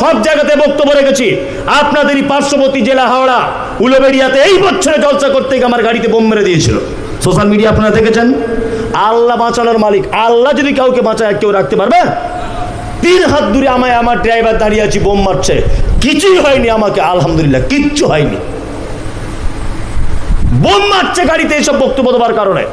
সব জায়গাতে বক্তব্য রেখেছি। আপনাদেরই পার্শ্ববর্তী জেলা হাওড়া, উলোবেড়িয়াতে এই বছরে জলসা করতে গিয়ে আমার গাড়িতে বোম মেরে দিয়েছিল। সোশ্যাল মিডিয়া আপনারা দেখেছেন? আল্লাহ বাঁচানোর মালিক। আল্লাহ যদি কাউকে বাঁচায়, কেউ রাখতে পারবে? তিন হাত দূরে আমায় আমার ড্রাইভার দাঁড়িয়ে আছি, বোম মারছে। কিছুই হয়নি আমাকে, আলহামদুলিল্লাহ, কিচ্ছু হয়নি। বোম মারছে গাড়িতে এইসব বক্তব্য দেওয়ার কারণে।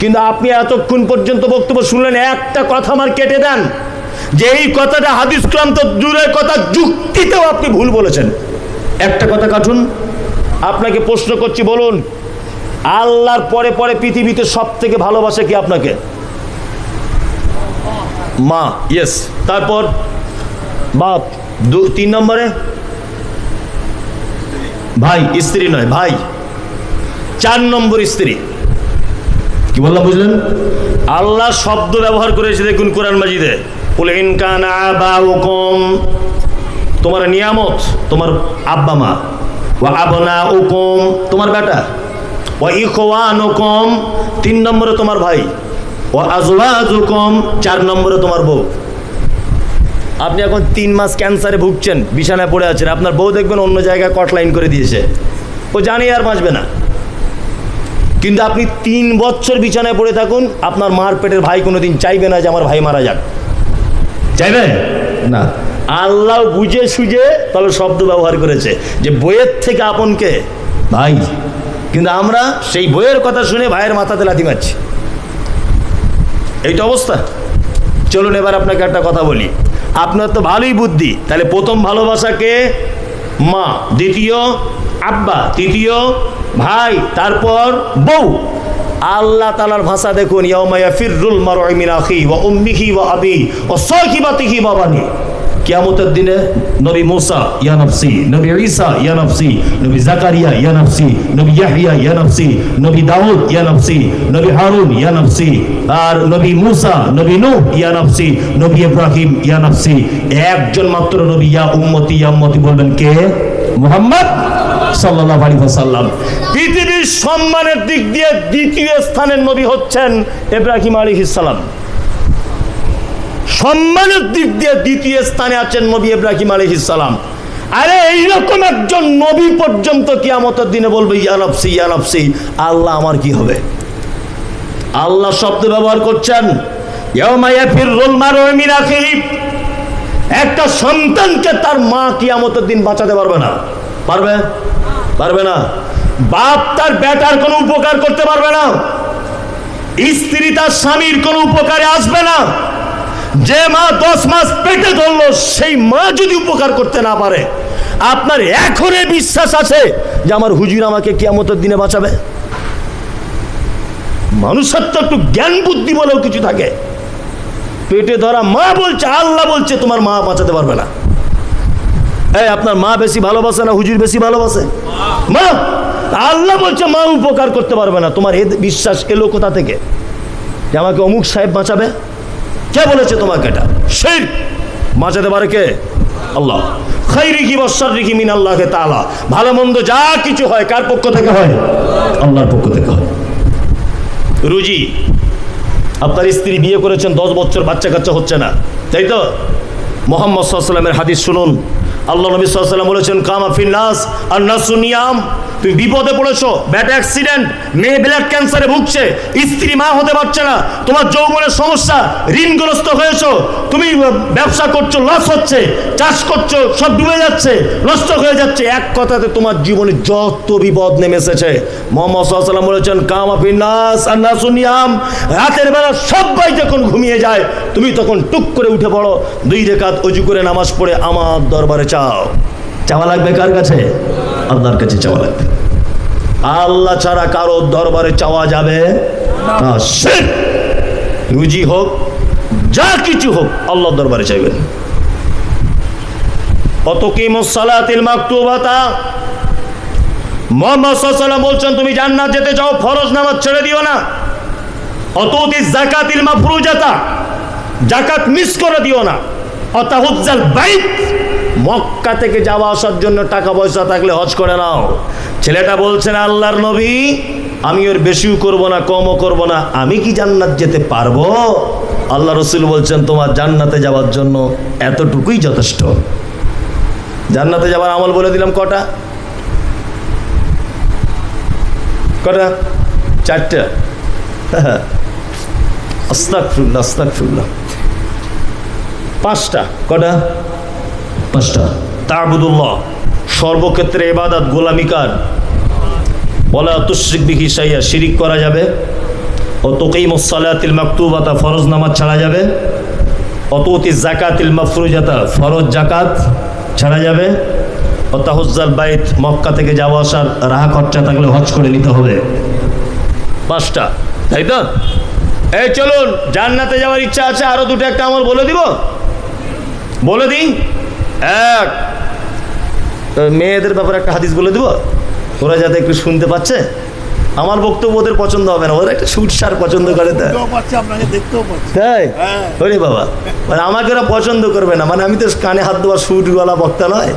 কিন্তু আপনি এতক্ষণ পর্যন্ত বক্তব্য শুনলেন, একটা কথা আমার কেটে দেন। যে এই কথাটা হাদিস ক্রাম তো দূরের কথা যুক্তিতেও আপনি ভুল বলেছেন। একটা কথা কাটুন, আপনাকে প্রশ্ন করছি, বলুন, আল্লাহর পরে পরে পৃথিবীতে সব থেকে ভালোবাসে কি আপনাকে? মা ইয়েস তারপর? বাপ, দু, তিন নম্বরে? ভাই, স্ত্রী নয়, ভাই। চার নম্বর স্ত্রী। কি বললাম, বুঝলেন? আল্লাহ শব্দ ব্যবহার করেছে দেখুন কোরআন মাজিদে। বলে ইনকান আবাউকুম, তোমার নিয়ামত, তোমার আব্বা মা ও আবনা উকুম তোমার বেটা ও ইখওয়ানুকুম, তিন নম্বরে তোমার ভাই ও আজওয়াজুকুম, চার নম্বরে তোমার বউ। আপনি এখন তিন মাস ক্যান্সারে ভুগছেন, বিছানায় পড়ে আছেন, আপনার বউ দেখবেন অন্য জায়গায় কট লাইন করে দিয়েছে। ও জানি আর বাঁচবে না। কিন্তু আপনি তিন বছর বিছানায় পড়ে থাকুন, আপনার মার পেটের ভাই কোনোদিন চাইবে না যে আমার ভাই মারা যাক। চাইবেন না। আল্লাহ বুঝে সুঝে তবে শব্দ ব্যবহার করেছে। যে বইয়ের থেকে আপনকে ভাই কিন্তু আমরা সেই বইয়ের কথা শুনে ভাইয়ের মাথাতে লাথি মারছি। এইটা অবস্থা? চলুন এবার আপনাকে একটা কথা বলি। আপনার তো ভালোই বুদ্ধি। তাহলে প্রথম ভালোবাসাকে মা। দ্বিতীয় আব্বা। তৃতীয় ভাই। তারপর বউ। আল্লাহ তালার ভাষা দেখুন কিয়ামতের দিনে নবী মুসা, ইয়া নবী ঈসা নবী জাকারিয়া নবী ইয়া নফসি, নবী দাউদ, ইয়া নবী হারুন আর নবী মুসা, নবী নূহ, ইয়া নবী ইব্রাহিম একজন মাত্র নবী, ইয়া উম্মতি ইয়া উম্মতি বলবেন কে? মুহাম্মদ? পৃথিবীর সম্মানের দিক দিয়ে দ্বিতীয় স্থানের নবী হচ্ছেন ইব্রাহিম আলাইহিস সালাম। সম্মানের দিক দিয়ে দ্বিতীয় স্থানে আছেন নবী ইব্রাহিম আলহিসাল্লাম আরে এইরকম একজন নবী পর্যন্ত কিয়ামতের দিনে বলবে ইয়ানফসি ইয়ানফসি আল্লাহ আমার কি হবে? আল্লাহ শব্দ ব্যবহার করছেন একটা সন্তানকে তার মা কিয়ামতের দিন বাঁচাতে পারবে না। পারবে? পারবে না। বাপ তার বেটার কোনো উপকার করতে পারবে না। স্ত্রী তার স্বামীর কোনো উপকারে আসবে না। যে মা দশ মাস পেটে ধরলো, সেই মা যদি উপকার করতে না পারে, আপনার এখনে বিশ্বাস আছে যে আমার হুজুর আমাকে কিয়ামতের দিনে বাঁচাবে? মানুষের তো একটু জ্ঞান বুদ্ধি বলেও কিছু থাকে। পেটে ধরা মা বলছে, আল্লাহ বলছে, তোমার মা বাঁচাতে পারবে না। এই, আপনার মা বেশি ভালোবাসে না হুজুর বেশি ভালোবাসে? মা, আল্লাহ বলছে, মা উপকার করতে পারবে না। তোমার এ বিশ্বাস এলো কোথা থেকে? যে আমাকে অমুক সাহেব বাঁচাবে? কে বলেছে তোমাকে এটা? সেই বাঁচাতে পারে কে? আল্লাহ। খাইরিকি বসারিকি মিন আল্লাহকে তালা ভালো মন্দ যা কিছু হয়, কার পক্ষ থেকে হয়? আল্লাহর পক্ষ থেকে হয়। রুজি। আপনার স্ত্রী বিয়ে করেছেন, দশ বছর বাচ্চা কাচ্চা হচ্ছে না। তাই তো? মোহাম্মদ সাল্লামের হাদিস শুনুন। আল্লাহ নবী সাল্লাম বলেছেন কামা ফিন্নাস আর নাসুনিয়াম তুমি বিপদে পড়েছো, ব্যাট অ্যাক্সিডেন্ট মেয়ে ব্লাড ক্যান্সারে ভুগছে, স্ত্রী মা হতে পারছে না, তোমার যৌবনের সমস্যা, ঋণগ্রস্ত হয়েছো, তুমি ব্যবসা করছ লস হচ্ছে, চাষ করছ, সব ডুবে যাচ্ছে, নষ্ট হয়ে যাচ্ছে। এক কথাতে তোমার জীবনে যত বিপদ নেমে এসেছে, মোহাম্মদ সাল্লাম বলেছেন, কামা ফিন্নাস আর নাসুনিয়াম রাতের বেলা সবাই যখন ঘুমিয়ে যায়, তুমি তখন টুক করে উঠে পড়ো, দুই রেখাত অজু করে নামাজ পড়ে আমার দরবারে চাও। চাওয়া লাগবে কার কাছে? আল্লাহর কাছে চাওয়া লাগবে। আল্লাহ ছাড়া কারও দরবারে চাওয়া যাবে রুজি হোক, যা কিছু হোক আল্লাহর দরবারে চাইবেন বলছেন, তুমি জান্নাত যেতে চাও, ফরজ নামাজ ছেড়ে দিও না। অতৌতি জাকাতিল জাকাত মিস করে দিও না। মক্কা থেকে যাওয়া আসার জন্য টাকা পয়সা থাকলে হজ করে নাও। ছেলেটা বলছেন আল্লাহর নবী, আমি ওর বেশিও করব না, কমও করব না। আমি কি জান্নাত যেতে পারব? আল্লাহ রসুল বলছেন, তোমার জান্নাতে যাওয়ার জন্য এতটুকুই যথেষ্ট। জান্নাতে যাবার আমল বলে দিলাম কটা? কটা? চারটা। আস্তাকফিরুল্লাহ আস্তাকফিরুল্লাহ পাঁচটা। কটা? পাঁচটা। তাবুদুল্লাহ, সর্বক্ষেত্রে এবাদাত গোলামিকার। বলা তুশ্রিক বিহি সাইয়া শিরিক করা যাবে। ও তোকেই মোসালাতিল মাকতুবাতা, ফরজ নামাজ ছাড়া যাবে। অততি জাকাতিল মাফরুজাতা, ফরজ জাকাত ছাড়া যাবে। ও তাহজ্জাল বাইত, মক্কা থেকে যাওয়া আসার রাহা খরচা থাকলে হজ করে নিতে হবে। পাঁচটা। তাই তো? এই চলুন, জান্নাতে যাওয়ার ইচ্ছা আছে, আরও দুটো একটা আমল বলে দিব। বলে দিই। এক। তো মেয়েদের ব্যাপারে একটা হাদিস বলে দিব। ওরা যাতে একটু শুনতে পাচ্ছে। আমার বক্তব্য ওদের পছন্দ হবে না। ওরা একটা সুট সার পছন্দ করে তাই। হ্যাঁ। ওরে বাবা। মানে আমাকে ওরা পছন্দ করবে না। মানে আমি তো কানে হাত দেওয়া সুর গলা বক্তা নয়।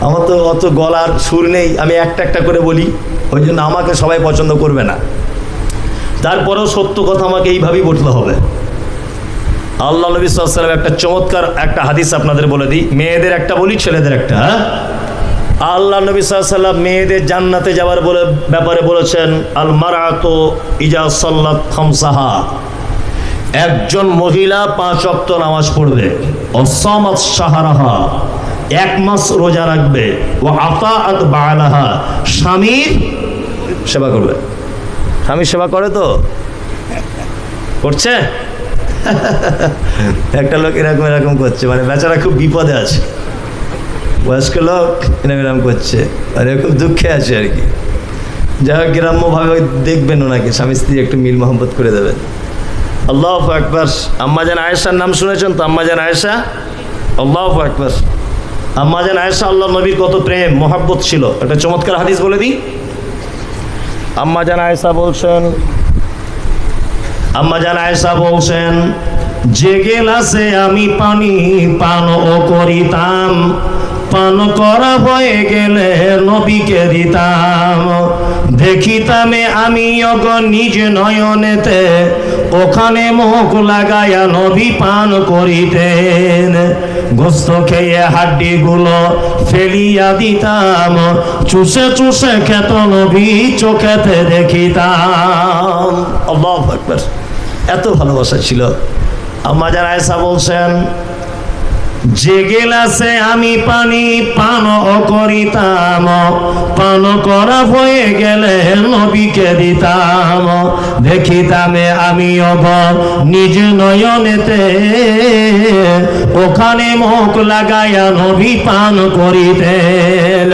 আমার তো অত গলার সুর নেই। আমি একটা একটা করে বলি। ওই জন্য আমাকে সবাই পছন্দ করবে না। তারপরেও সত্য কথা আমাকে এইভাবেই বলতে হবে। আল্লাহ নবী সাল্লাম একটা চমৎকার একটা হাদিস আপনাদের বলে দিই। মেয়েদের একটা বলি, ছেলেদের একটা হ্যাঁ? আল্লাহ নবী সাল্লাম মেয়েদের জান্নাতে যাওয়ার বলে ব্যাপারে বলেছেন আল মারাতো ইজা সাল্লাত একজন মহিলা পাঁচ অক্ত নামাজ পড়বে। অসামাত সাহারাহা এক মাস রোজা রাখবে। ও আতা আত বালাহা। স্বামীর সেবা করবে। স্বামীর সেবা করে তো? করছে? একটা লোক এরকম এরকম করছে মানে বেচারা খুব বিপদে আছে। বয়স্ক লোক এরকম এরকম করছে, আর এরকম দুঃখে আছে আর কি। যাই হোক, গ্রাম্যভাবে দেখবেন ওনাকে, স্বামী স্ত্রী একটু মিল মোহাম্মত করে দেবেন। আল্লাহ আকবর। আম্মাজান আয়েশার নাম শুনেছেন তো? আম্মাজান আয়েশা? আল্লাহ আকবর। আম্মাজান আয়েশা আল্লাহ নবীর কত প্রেম, মোহাব্বত ছিল। একটা চমৎকার হাদিস বলে দিই। আম্মাজান আয়েশা বলছেন আম্মাজান আয়েশা বলছেন, যে গেলাসে আমি পানি পান ও করিতাম। পান করা হয়ে গেলে নবীকে দিতাম। দেখিতামে আমি নিজ নয়নেতে, ওখানে মুখ লাগায়া নবী পান করিতেন। গোস্ত খেয়ে হাড্ডি গুলো ফেলিয়া দিতাম, চুষে চুষে খেত নবী চোখেতে দেখিতাম। আকবার। এত ভালোবাসা ছিল। আমাদের আয়সা বলছেন যে গেলাসে আমি পানি পান করিতাম। পান করা হয়ে গেলে নবীকে দিতাম। দেখিতামে আমি অব নিজ নয়নেতে। ওখানে মুখ লাগাইয়া নবী পান করিতেন।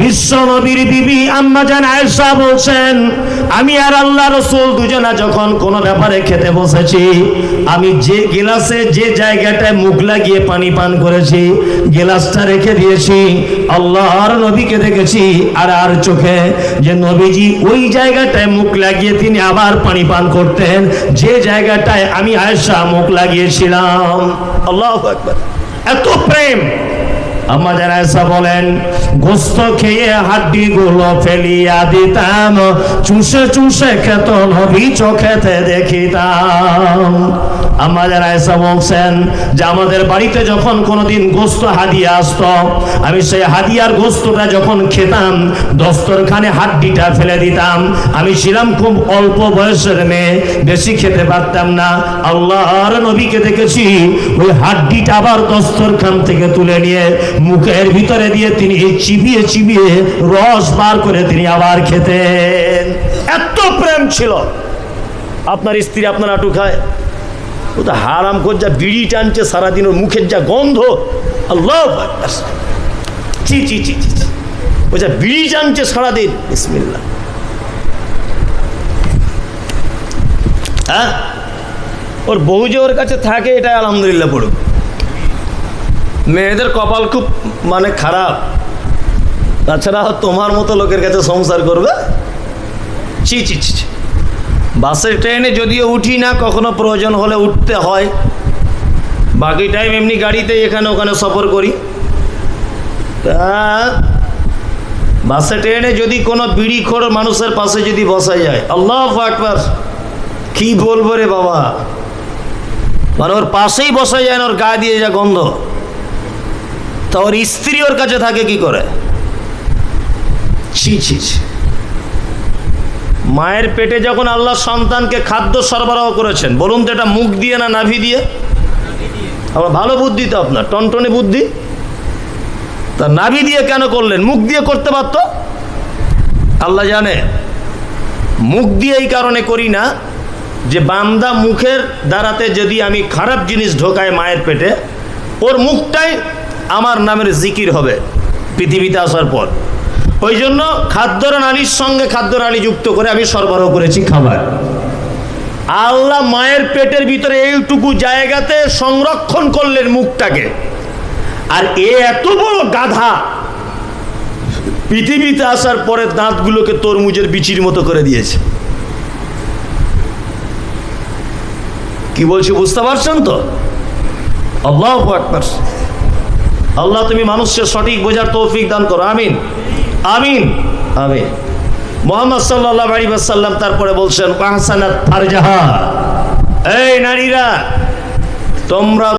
বিশ্ব নবীর বিবি আম্মা জান আয়েশা বলছেন, আমি আর আল্লাহ রসুল দুজনা যখন কোনো ব্যাপারে খেতে বসেছি, আমি যে গিলাসে যে জায়গাটায় মুখ লাগিয়ে পানি পান করেছি, গিলাসটা রেখে দিয়েছি, আল্লাহর নবীকে দেখেছি, আর আর চোখে যে নবীজি ওই জায়গাটায় মুখ লাগিয়ে তিনি আবার পানি পান করতেন, যে জায়গাটায় আমি আয়েশা মুখ লাগিয়েছিলাম। আল্লাহ আকবার। এত প্রেম। আমাদের আয়সা বলেন, গোস্ত খেয়ে হাড্ডি গুলো ফেলিয়া দিতাম, চুষে চুষে খেত নবী চোখেতে দেখিতাম। আমাদের আয়সা বলছেন যে আমাদের বাড়িতে যখন কোনোদিন গোস্ত হাদিয়া আসত, আমি সেই হাদিয়ার গোস্তটা যখন খেতাম, দস্তরখানে হাড্ডিটা ফেলে দিতাম, আমি ছিলাম খুব অল্প বয়সের মেয়ে, বেশি খেতে পারতাম না। আল্লাহর নবীকে দেখেছি, ওই হাড্ডিটা আবার দস্তরখান থেকে তুলে নিয়ে মুখের ভিতরে দিয়ে তিনি চিবিয়ে চিবিয়ে রস বার করে তিনি আবার খেতেন। এত প্রেম ছিল। আপনার স্ত্রী আপনার আটু খায় ও তো হারাম কর যা বিড়ি টানছে সারাদিন ওর মুখের যা গন্ধ। আল্লাহ। চি চি চি চি। ও যা বিড়ি টানছে সারাদিন। বিসমিল্লাহ। হ্যাঁ? ওর বউ যে ওর কাছে থাকে, এটাই আলহামদুলিল্লাহ পড়ুক। মেয়েদের কপাল খুব মানে খারাপ। তাছাড়া তোমার মতো লোকের কাছে সংসার করবে? চি চি চি চি। বাসের ট্রেনে যদিও উঠি না, কখনো প্রয়োজন হলে উঠতে হয়। বাকি টাইম এমনি গাড়িতে এখানে ওখানে সফর করি। তা বাসে ট্রেনে যদি কোনো বিড়িখোর মানুষের পাশে যদি বসা যায়, আল্লাহ আকবার। কি বলব রে বাবা? মানে ওর পাশেই বসা যায় না, ওর গা দিয়ে যা গন্ধ। তা ওর স্ত্রী ওর কাছে থাকে কি করে? ছি ছি ছি। মায়ের পেটে যখন আল্লাহ সন্তানকে খাদ্য সরবরাহ করেছেন, বলুন তো এটা মুখ দিয়ে না নাভি দিয়ে? আবার ভালো বুদ্ধি তো আপনার, টনটনে বুদ্ধি? তা নাভি দিয়ে কেন করলেন? মুখ দিয়ে করতে পারতো? আল্লাহ জানে। মুখ দিয়ে এই কারণে করি না যে বান্দা মুখের দ্বারাতে যদি আমি খারাপ জিনিস ঢোকাই মায়ের পেটে, ওর মুখটাই আমার নামের জিকির হবে, পৃথিবীতে আসার পর। ওই জন্য খাদ্য নালীর সঙ্গে খাদ্য নালী যুক্ত করে আমি সরবরাহ করেছি খাবার আল্লাহ মায়ের পেটের ভিতরে এইটুকু জায়গাতে সংরক্ষণ করলেন মুখটাকে। আর এ এত বড় গাধা, পৃথিবীতে আসার পরে দাঁতগুলোকে তরমুজের বিচির মতো করে দিয়েছে। কি বলছি বুঝতে পারছেন তো? আল্লাহ আল্লাহ তুমি মানুষকে সঠিক বোঝার তৌফিক দান করো, আমিন। আমিন। আমিন। মোহাম্মদ সাল্লাহ আলী সাল্লাম তারপরে বলছেন ওয়াহসানাত ফারজাহা। এই নারীরা তোমরা